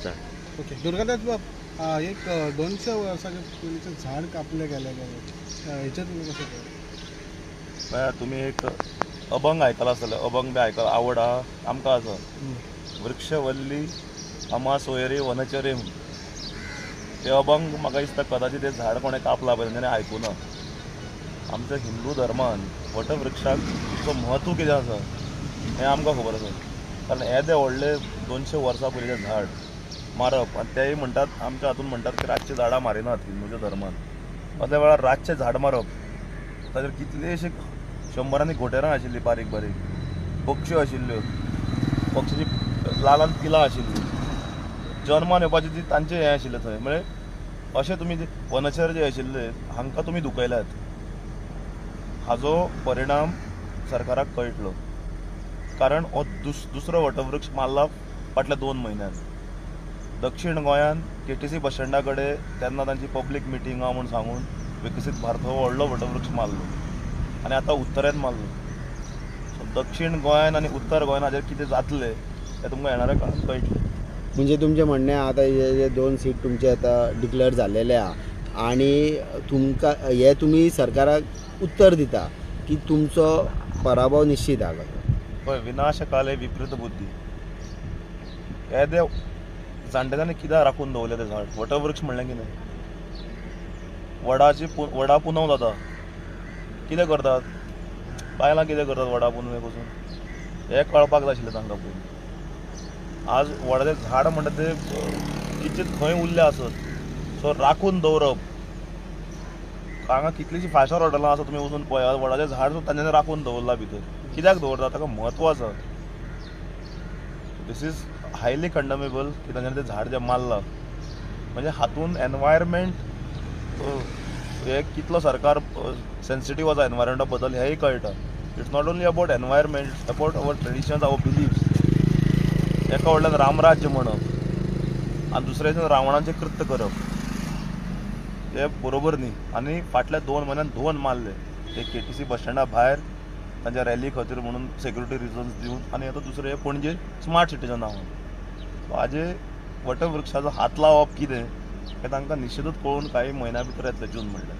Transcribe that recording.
Start okay Durgadas बाब अ, एक अ, दोनशे वर्षाच्या पूर्वीचं झाड कापलं गेलं गेलं. ह्याच्यात तुम्ही कसं म्हळ्यार तुमी एक अभंग आयकला आसतले अभंग बी आयकला आवड आहा आमकां आसा वृक्ष वल्ली अमा सोयरी वनचरे म्हूण ते अभंग म्हाका दिसता कदाचित ते झाड कोणें कापला पळय ताणें आयकुना आमच्या हिंदू धर्मान वटवृक्षाक तितको म्हत्व कितें आसा हें आमकां खबर आसा. कारण येदे व्हडले दोनशे वर्सां पयलींचें झाड मारप. आनी तेय म्हणटात आमच्या हातून म्हणटात की रातची झाडां मारिनात हिंदूच्या म्हणजे धर्मान असल्या वेळार रातचें झाड मारप. ताचेर कितलेशे शंबरांनी घोटेरां आशिल्लीं बारीक बारीक पक्षी आशिल्ल्यो पक्षीची लालान पिलां आशिल्लीं जल्मान येवपाची ती तांचें हें आशिल्लें थंय. म्हणजे अशें तुमी वनचर जे आशिल्ले हांकां तुमी दुखयल्यात हाजो परिणाम सरकाराक कळटलो. कारण हो दुस दुसरो वटवृक्ष मारला फाटल्या दोन म्हयन्यांत दक्षिण गोंयान के टी सी बस स्टँडा कडेन तेन्ना तांची पब्लीक मिटींग आहा म्हूण सांगून विकसीत भारत हो व्हडलो वटवृक्ष मारलो. आनी आतां उत्तरेन मारलो. सो दक्षिण गोंयान आनी उत्तर गोंयान हाजेर कितें जातलें तें तुमकां येणाऱ्या काळात कळटलें म्हणजे तुमचें म्हणणें आतां हे जे दोन सीट तुमचे आतां डिक्लेअर जाल्लेले आहा. आनी तुमकां हे तुमी सरकाराक उत्तर दिता की तुमचो पराभव निश्चित आहा पळय विनाशकाले विपरीत बुद्धी. येदे जाणटेल्यांनी कित्याक राखून दवरलें तें झाड? वटवृक्ष म्हणलें कितें वडाची पु वडा पुनव जाता कितें करतात? बायलां कितें करतात वडा पुनवे पसून हें कळपाक जाय आशिल्लें तांकां पयलीं आज वडाचें झाड म्हणटा तें कितें खंय उरलें आसत. सो राखून दवरप. हांगा कितलींशीं फायव स्टार हॉटेलां आसा तुमी वचून पळयात वडाचें झाड सुद्दां तांच्यानी राखून दवरला भितर. कित्याक दवरता ताका म्हत्व आसा. दिस इज हायली कंडमेबल की तांच्यानी तें झाड जें मारलां. म्हणजे हातून एनवायरमेंट हे कितलो सरकार सेन्सिटीव आसा एनवायरमेंटा बद्दल हेंय कळटा it's not only about environment it's about our traditions our beliefs एका वडल्यान रामराज्य म्हणप आनी दुसऱ्या दिसांनी रावणाचें कृत्य करप. हे बरोबर न्ही. आनी फाटल्या दोन म्हयन्यान दोन मारले. ते के टी सी बस स्टँडा भायर तांच्या रॅली खातीर म्हणून सेक्युरिटी रिजन्स दिवन आनी आतां दुसरें पणजे स्मार्ट सिटीजन नांवान सो हाजे वटवृक्षाचो हात लावप कितें हें तांकां निश्चितूच कळून काही म्हयन्या भितर येतलें जून म्हणलें.